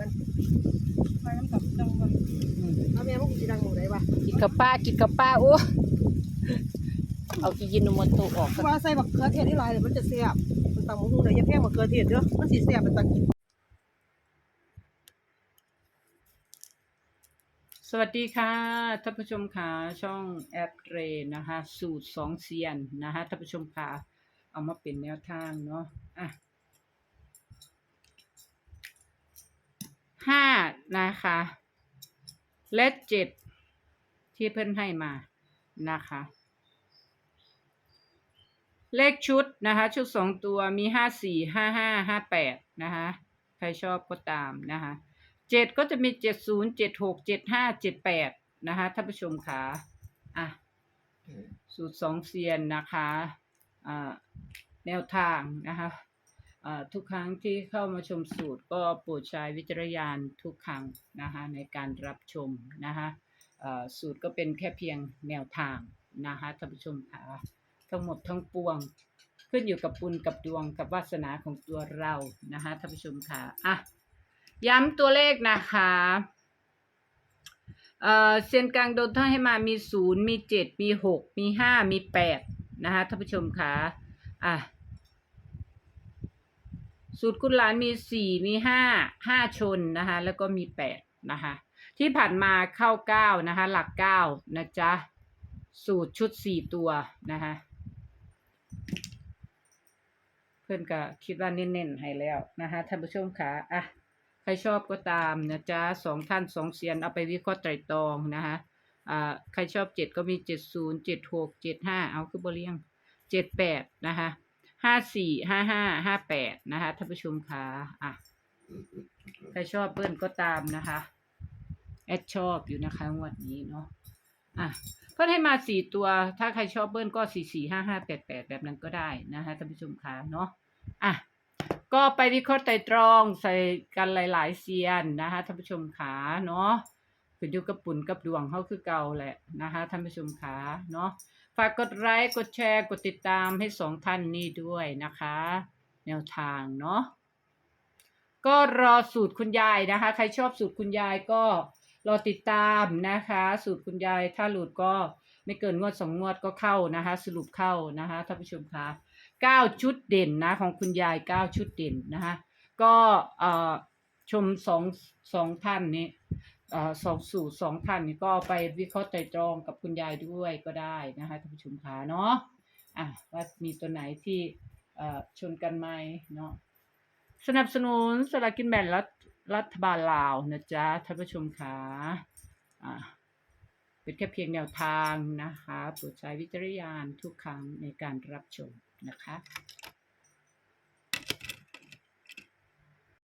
มันไปน้ำกับจังหวัดอืมเอาแม่พวกกูสิดังหมู่ใดวะกินกับป้ากินกับป้าโอ้เอากินโนโมโตะออกคือว่าใส่บักเขือเทศนี่หลายเลยมันจะแซ่บมันตำบักหุ่งได้อย่าแพงบักเขือเทศเด้อมันสิแซ่บเป็นตากินสวัสดีค่ะท่านผู้ชมค่ะช่องแอปเรนะคะ สูตรสองเซียนนะคะท่านผู้ชมค่ะเอามาเป็นแนวทางเนาะอะ นะคะและเจ็ดที่เพิ่นให้มานะคะ เลขชุดนะคะ ชุดสองตัวมีห้าสี่ห้าห้าห้าแปดนะคะ ใครชอบก็ตามนะคะเจ็ดก็จะมีเจ็ดศูนย์เจ็ดหกเจ็ดห้าเจ็ดแปดนะคะท่านผู้ชมค่ะอะสูตรสองเซียนนะคะอ่าแนวทางนะคะอ่า ทุกครั้งที่เข้ามาชมสูตรก็โปรดใช้วิจารณญาณทุกครั้งนะคะในการรับชมนะคะสูตรก็เป็นแค่เพียงแนวทางนะคะท่านผู้ชมค่ะทั้งหมดทั้งปวง ขึ้นอยู่กับบุญกับดวงกับวาสนาของตัวเรานะคะท่านผู้ชมค่ะอะย้ำตัวเลขนะคะเอ่อเซียนกลางโดนท่าให้มามีศูนย์มีเจ็ดมีหกมีห้ามีแปดนะคะท่านผู้ชมค่ะอะ สูตรคุณหลานมีสี่มีห้าห้าชนนะคะ แล้วก็มีแปดนะคะ ที่ผ่านมาเข้าเก้านะคะ หลักเก้านะจ๊ะ สูตรชุดสี่ตัวนะคะ เพื่อนก็คิดว่าเน้นๆให้แล้วนะคะท่านผู้ชมคะอะใครชอบก็ตามนะจ๊ะสองท่านสองเสียนเอาไปวิเคราะห์ไตรตรองนะคะอ่าใครชอบเจ็ดก็มีเจ็ดศูนย์เจ็ดหกเจ็ดห้าเอาคือบเรียงเจ็ดแปดนะคะ ห้าสี่ห้าห้าห้าแปดนะคะท่านผู้ชมคะอะใครชอบเพื่อนก็ตามนะคะ แอดชอบอยู่นะคะงวันนี้เนาะอะเพิ่นให้มาสี่ตัว ถ้าใครชอบเบิ้ลก็สี่สี่ห้าห้าแปดแปดแบบนั้นก็ได้นะคะท่านผู้ชมคะเนาะอะก็ไปวิเคราะห์ไตรตรองใส่กันหลาย ๆ เซียนนะคะท่านผู้ชมขาเนาะ ขึ้นอยู่กับปุ่นกับดวงเขาคือเก่าแหละนะคะท่านผู้ชมขาเนาะฝากกดไลค์กดแชร์กดติดตามให้สองท่านนี้ด้วยนะคะ แนวทางเนาะก็รอสูตรคุณยายนะคะ ใครชอบสูตรคุณยายก็รอติดตามนะคะ สูตรคุณยายถ้าหลุดก็ไม่เกินงวดสองงวดก็เข้านะคะ สรุปเข้านะคะท่านผู้ชมคะเก้าชุดเด่นนะของคุณยายเก้าชุดเด่นนะคะก็ชมสองสองท่านนี้ สองสูตรสองท่านนี้ก็ไปวิเคราะห์ไตรตรองกับคุณยายด้วยก็ได้นะคะท่านผู้ชมคะเนาะอะว่ามีตัวไหนที่ชนกันไหมเนาะสนับสนุนสลากินแบ่งรัฐรัฐบาลลาวนะจ๊ะท่านผู้ชมค่ะอ่าเป็นแค่เพียงแนวทางนะคะโปรดใช้วิจารณญาณทุกครั้งในการรับชมนะคะ